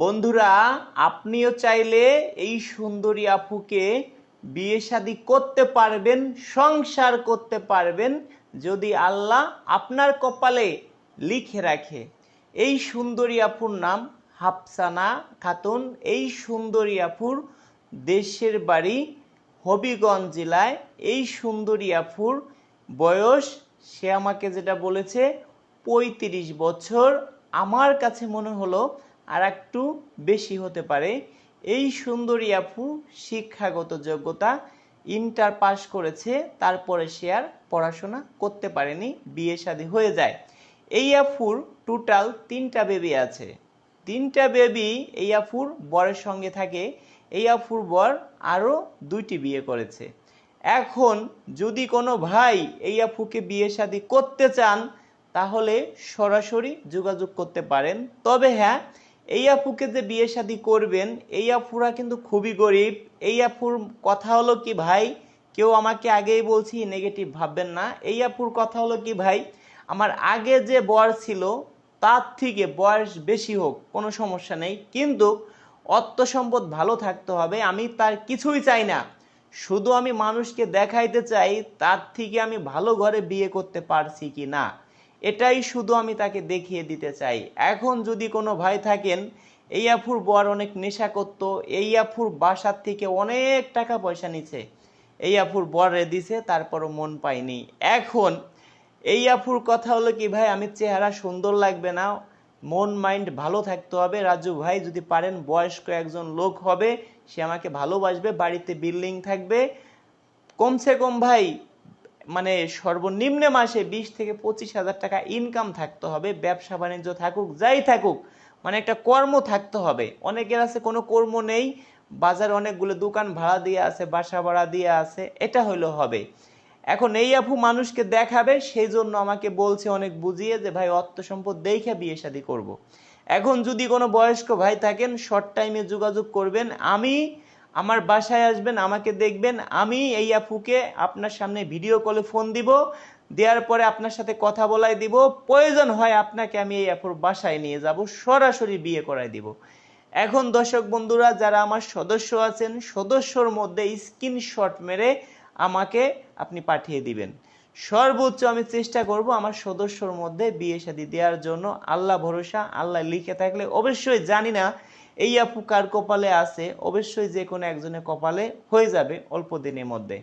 বন্ধুরা, আপনিও চাইলে এই সুন্দরী আপুকে বিয়ে শাদী করতে পারবেন, সংসার করতে পারবেন, যদি আল্লাহ আপনার কপালে লিখে রাখে। এই সুন্দরী আপুর নাম হাফসানা খাতুন। এই সুন্দরী আপুর দেশের বাড়ি হবিগঞ্জ জেলায়। এই সুন্দরী আফুর বয়স, সে আমাকে যেটা বলেছে, পঁয়ত্রিশ বছর। আমার কাছে মনে হলো আর একটু বেশি হতে পারে। এই সুন্দরী আফু শিক্ষাগত যোগ্যতা, ইন্টার পাস করেছে, তারপরে সে আর পড়াশোনা করতে পারেনি, বিয়ে শাদী হয়ে যায়। এই আফুর টোটাল তিনটা বেবি আছে। তিনটা বেবি এই আফুর বরের সঙ্গে থাকে। এই আফুর বর আরও দুইটি বিয়ে করেছে। এখন যদি কোনো ভাই এই আফুকে বিয়ে শাদী করতে চান, তাহলে সরাসরি যোগাযোগ করতে পারেন। তবে হ্যাঁ এই আপুকে যে বিয়ে শাদী করবেন, এই আপুরা কিন্তু খুবই গরিব। এই আপুর কথা হলো কি ভাই, কেউ আমাকে আগেই বলছি নেগেটিভ ভাববেন না। এই আপুর কথা হলো কি ভাই, আমার আগে যে বর ছিল, তার থেকে বয়স বেশি হোক, কোনো সমস্যা নেই। কিন্তু অর্থ সম্পদ ভালো থাকতে হবে, আমি তার কিছুই চাই না। শুধু আমি মানুষকে দেখাইতে চাই, তার থেকে আমি ভালো ঘরে বিয়ে করতে পারছি কি না। এটাই শুধু আমি তাকে দেখিয়ে দিতে চাই। এখন যদি কোনো ভাই থাকেন, এই আফুর বর অনেক নেশা করত, এই আফুর বাসার থেকে অনেক টাকা পয়সা নিছে। এই আফুর বর দিছে, তারপরও মন পাইনি এখন এই আফুর কথা হলো কি, ভাই, আমি চেহারা সুন্দর লাগবে না, মন, মাইন্ড ভালো থাকতে হবে। রাজু, ভাই, যদি পারেন, বয়স্ক একজন লোক হবে, সে আমাকে ভালোবাসবে, বাড়িতে বিল্ডিং থাকবে। কমসে কম, ভাই মানে সর্বনিম্ন মাসে বিশ থেকে পঁচিশ হাজার টাকা ইনকাম থাকতে হবে, ব্যবসা বাণিজ্য থাকুক, যাই থাকুক মানে একটা কর্ম থাকতে হবে। অনেকের আছে, কোনো কর্ম নেই, বাজার অনেকগুলো দোকান ভাড়া দিয়ে আছে, বাসা ভাড়া দিয়ে আছে, এটা হইল হবে। এখন এই আপু মানুষকে দেখাবে সেই জন্য আমাকে বলছে, অনেক বুঝিয়ে যে, ভাই, অর্থ সম্পদ দেখে বিয়ে শাদী করব। এখন যদি কোনো বয়স্ক ভাই থাকেন শর্ট টাইমে যোগাযোগ করবেন, আমি আমার বাসায় আসবেন, আমাকে দেখবেন। আমি এই আপুকে আপনার সামনে ভিডিও কলে ফোন দিব, দেওয়ার পরে আপনার সাথে কথা বলাই দিব। প্রয়োজন হয় আপনাকে আমি এই আপুর বাসায় নিয়ে যাব, সরাসরি বিয়ে করাই দিব। এখন দর্শক বন্ধুরা, যারা আমার সদস্য আছেন, সদস্যর মধ্যে স্ক্রিনশট মেরে আমাকে আপনি পাঠিয়ে দিবেন। সর্বোচ্চ আমি চেষ্টা করব আমার সদস্যর মধ্যে বিয়ে শাদী দেওয়ার জন্য। আল্লাহ ভরসা, আল্লাহ লিখে থাকলে। অবশ্যই জানি না, এই আপু কার কপালে আছে? অবশ্যই যে কোনো একজনের কপালে হয়ে যাবে অল্প দিনের মধ্যে।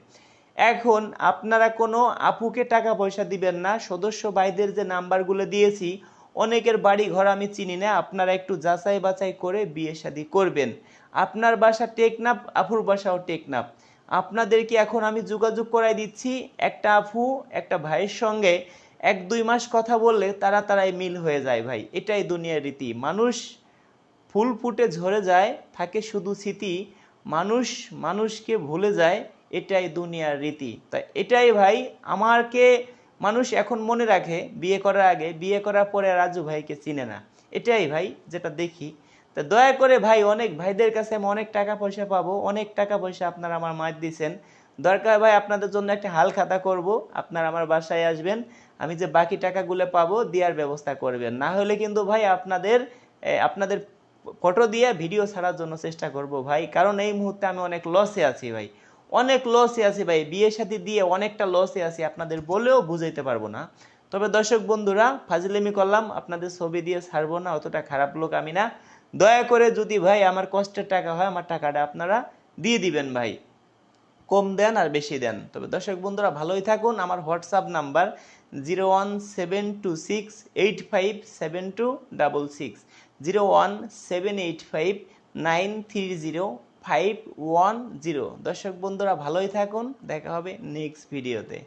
এখন আপনারা কোনো আপুকে টাকা পয়সা দিবেন না। সদস্য ভাইদের যে নাম্বারগুলো দিয়েছি, অনেকের বাড়ি ঘর আমি চিনি না। আপনারা একটু যাচাই বাছাই করে বিয়ে শাদী করবেন। আপনার বাসা টেকনাপ আপুর বাসাও টেকনাপ আপনাদেরকে এখন আমি যোগাযোগ করাই দিচ্ছি। একটা আফু একটা ভাইয়ের সঙ্গে এক দুই মাস কথা বললে তারা তারাই মিল হয়ে যায় ভাই। এটাই দুনিয়ার রীতি। মানুষ ফুল ফুটে ঝরে যায়, থাকে শুধু স্মৃতি। মানুষ মানুষকে ভুলে যায়, এটাই দুনিয়ার রীতি। তাই এটাই ভাই আমাকে মানুষ এখন মনে রাখে, বিয়ে করার আগে, বিয়ে করার পরে রাজু ভাইকে চিনে না। এটাই ভাই, যেটা দেখি। তা দয়া করে ভাই, অনেক ভাইদের কাছে আমি অনেক টাকা পয়সা পাবো, অনেক টাকা পয়সা আপনারা আমার মার দিয়েছেন দরকার ভাই, আপনাদের জন্য একটা হাল খাতা করব, আপনারা আমার বাসায় আসবেন, আমি যে বাকি টাকাগুলো পাবো দেওয়ার ব্যবস্থা করবেন। না হলে কিন্তু ভাই, আপনাদের আপনাদের ফটো দিয়ে ভিডিও ছাড়ার জন্য চেষ্টা করব ভাই, কারণ এই মুহূর্তে আমি অনেক লসে আছি ভাই। অনেক লসে আছি ভাই, বিয়ে সাথে দিয়ে অনেকটা লসে আছি, আপনাদের বলেও বুঝাইতে পারব না। তবে দর্শক বন্ধুরা ফাজিলেমি করলাম। আপনাদের ছবি দিয়ে ছাড়বো না, অতটা খারাপ লোক আমি না। দয়া করে যদি ভাই আমার কষ্টের টাকা হয়, আমার টাকাটা আপনারা দিয়ে দিবেন ভাই। কম দেন আর বেশি দেন। তবে দর্শক বন্ধুরা, ভালোই থাকুন। আমার WhatsApp number zero one seven two six eight five seven two double six. Zero one seven eight five nine three zero five one zero. দর্শক বন্ধুরা, ভালোই থাকুন। দেখা হবে নেক্সট ভিডিওতে।